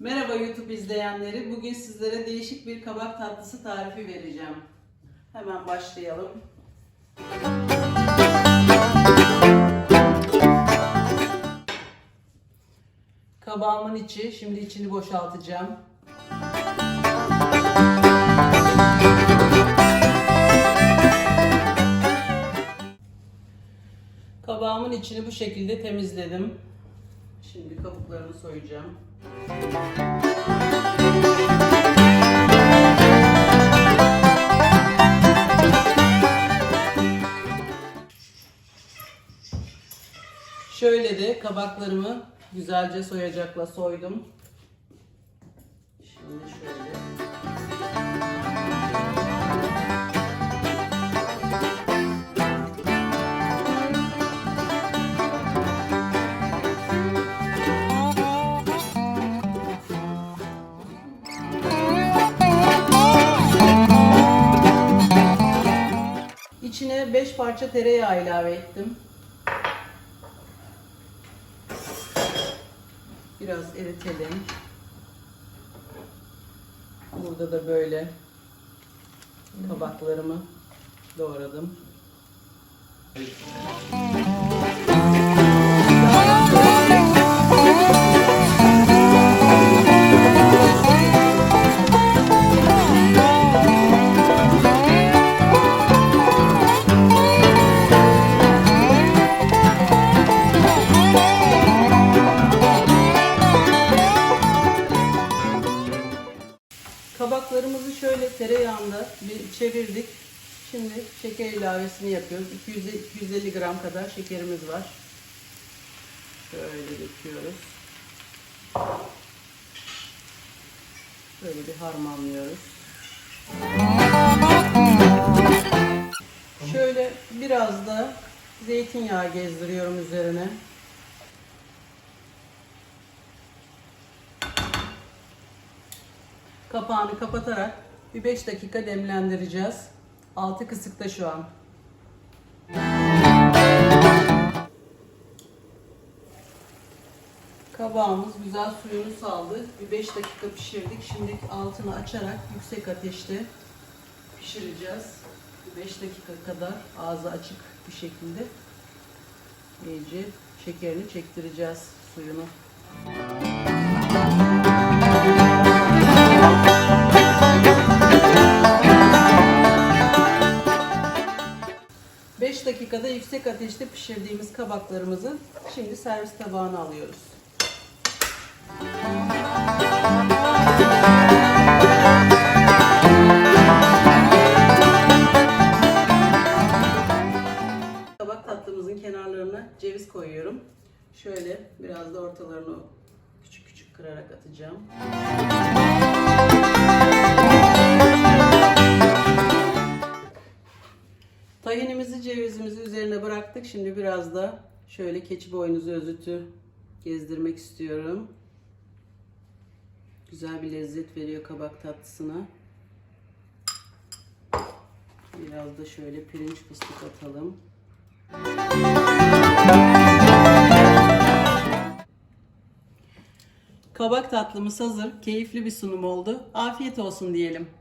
Merhaba YouTube izleyenleri. Bugün sizlere değişik bir kabak tatlısı tarifi vereceğim. Hemen başlayalım. Kabağımın içi, şimdi içini boşaltacağım. Kabağımın içini bu şekilde temizledim. Şimdi kabuklarını soyacağım. Şöyle de kabaklarımı güzelce soyacakla soydum. İçine 5 parça tereyağı ilave ettim. Biraz eritelim. Burada da böyle kabaklarımı doğradım. Kabaklarımızı şöyle tereyağında bir çevirdik. Şimdi şeker ilavesini yapıyoruz. 200 250 gram kadar şekerimiz var. Şöyle döküyoruz. Böyle bir harmanlıyoruz. Şöyle biraz da zeytinyağı gezdiriyorum üzerine. Kapağını kapatarak bir 5 dakika demlendireceğiz. Altı kısıkta şu an. Kabağımız güzel suyunu saldı. Bir 5 dakika pişirdik. Şimdi altını açarak yüksek ateşte pişireceğiz. Bir 5 dakika kadar ağzı açık bir şekilde iyice şekerini çektireceğiz suyunu. 5 dakikada yüksek ateşte pişirdiğimiz kabaklarımızı şimdi servis tabağına alıyoruz. Kabak tatlımızın kenarlarına ceviz koyuyorum. Şöyle biraz da ortalarını küçük küçük kırarak atacağım. Bıraktık. Şimdi biraz da şöyle keçi boynuzu özütü gezdirmek istiyorum. Güzel bir lezzet veriyor kabak tatlısına. Biraz da şöyle pirinç fıstık atalım. Kabak tatlımız hazır. Keyifli bir sunum oldu. Afiyet olsun diyelim.